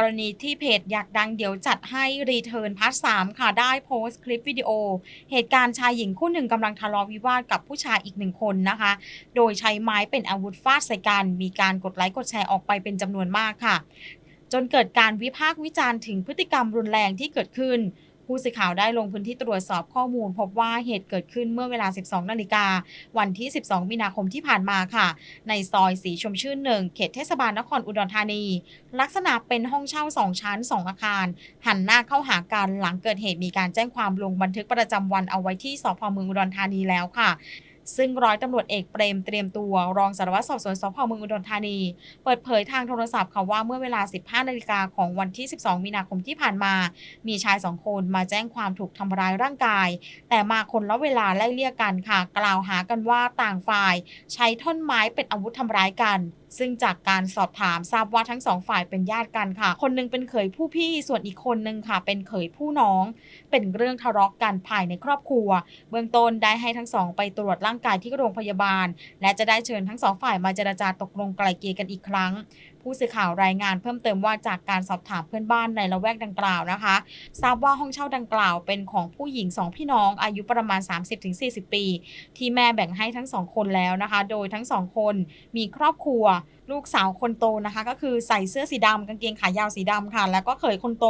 กรณีที่เพจอยากดังเดี๋ยวจัดให้รีเทิร์นพาร์ทสามค่ะ ได้โพสต์คลิปวิดีโอ เหตุการณ์ชายหญิงคู่หนึ่งกำลังทะเลาะวิวาทกับผู้ชายอีกหนึ่งคนนะคะ โดยใช้ไม้เป็นอาวุธฟาดใส่กัน มีการกดไลค์กดแชร์ออกไปเป็นจำนวนมากค่ะ จนเกิดการวิพากษ์วิจารณ์ถึงพฤติกรรมรุนแรงที่เกิดขึ้น ผู้สื่อข่าวได้ลงพื้นที่ตรวจสอบข้อมูล พบว่าเหตุเกิดขึ้นเมื่อเวลา 12 นาฬิกา วันที่ 12 มีนาคมที่ผ่านมาค่ะ ในซอยสีชมชื่นหนึ่งเขตเทศบาลนครอุดรธานี ลักษณะเป็นห้องเช่า 2 ชั้น 2 อาคาร หันหน้าเข้าหากันหลังเกิดเหตุมีการแจ้งความลงบันทึกประจำวันเอาไว้ที่สพเมืองอุดรธานีแล้วค่ะ ซึ่งร้อยตำรวจเอกเปรมเตรียมตัวรองสารวัตรสอบสวนสพเมืองอุดรธานี เปิดเผยทางโทรศัพท์ค่ะว่าเมื่อเวลา 15 นาฬิกาของวันที่ 12 มีนาคมที่ผ่านมา มีชายสองคนมาแจ้งความถูกทำร้ายร่างกาย แต่มาคนละเวลาไล่เลี่ยกันค่ะ กล่าวหากันว่าต่างฝ่าย ใช้ท่อนไม้เป็นอาวุธทำร้ายกัน ซึ่งจากการสอบถามทราบว่าทั้งสองฝ่ายเป็นญาติกันค่ะ คนหนึงเป็นเขยผู้พี่ส่วนอีกคนหนึงค่ะ เป็นเขยผู้น้อง เป็นเรื่องทะเลาะกันภายในครอบครัว เบื้องต้นได้ให้ทั้งสองไปตรวจร่างกายที่โรงพยาบาล และจะได้เชิญทั้งสองฝ่ายมาเจรจาตกลงไกลเกลี่ยกันอีกครั้ง ผู้สื่อข่าวรายงานเพิ่มเติมว่าจากการสอบถามเพื่อนบ้านในละแวกดังกล่าวนะคะ ทราบว่าห้องเช่าดังกล่าวเป็นของผู้หญิงสองพี่น้องอายุประมาณ 30-40 ปี ที่แม่แบ่งให้ทั้งสองคนแล้วนะคะ โดยทั้งสองคนมีครอบครัวลูกสาวคนโตนะคะ ก็คือใส่เสื้อสีดำกางเกงขายาวสีดำค่ะ แล้วก็เขยคนโต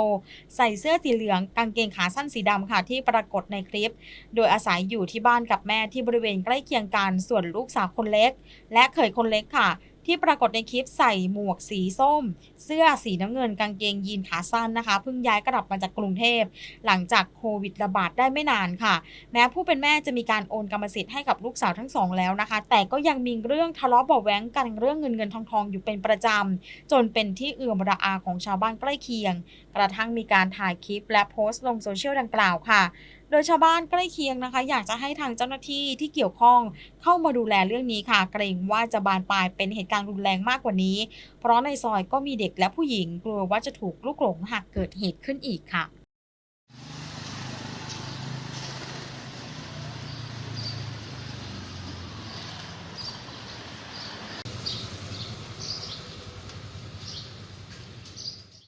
ใส่เสื้อสีเหลืองกางเกงขาสั้นสีดำค่ะ ที่ปรากฏในคลิป โดยอาศัยอยู่ที่บ้านกับแม่ที่บริเวณใกล้เคียงกันส่วนลูกสาวคนเล็ก และเขยคนเล็กค่ะที่ปรากฏในคลิปใส่หมวกสีส้ม เสื้อสีน้ำเงินกางเกงยีนขาสั้นนะคะเพิ่งย้ายกลับมาจากกรุงเทพ หลังจากโควิดระบาดได้ไม่นานค่ะ แม้ผู้เป็นแม่จะมีการโอนกรรมสิทธิ์ให้กับลูกสาวทั้งสองแล้วนะคะ แต่ก็ยังมีเรื่องทะเลาะเบาะแว้งกันเรื่องเงินเงินทองทองอยู่เป็นประจำจนเป็นที่เอื่อมระอาของชาวบ้านใกล้เคียง กระทั่งมีการถ่ายคลิปและโพสต์ลงโซเชียลดังกล่าวค่ะ โดยชาวบ้านใกล้เคียงนะคะ อยากจะให้ทางเจ้าหน้าที่ที่เกี่ยวข้องเข้ามาดูแลเรื่องนี้ค่ะ เกรงว่าจะบานปลายเป็นเหตุการณ์รุนแรงมากกว่านี้ เพราะในซอยก็มีเด็กและผู้หญิงกลัวว่าจะถูกลุกหลงหากเกิดเหตุขึ้นอีกค่ะ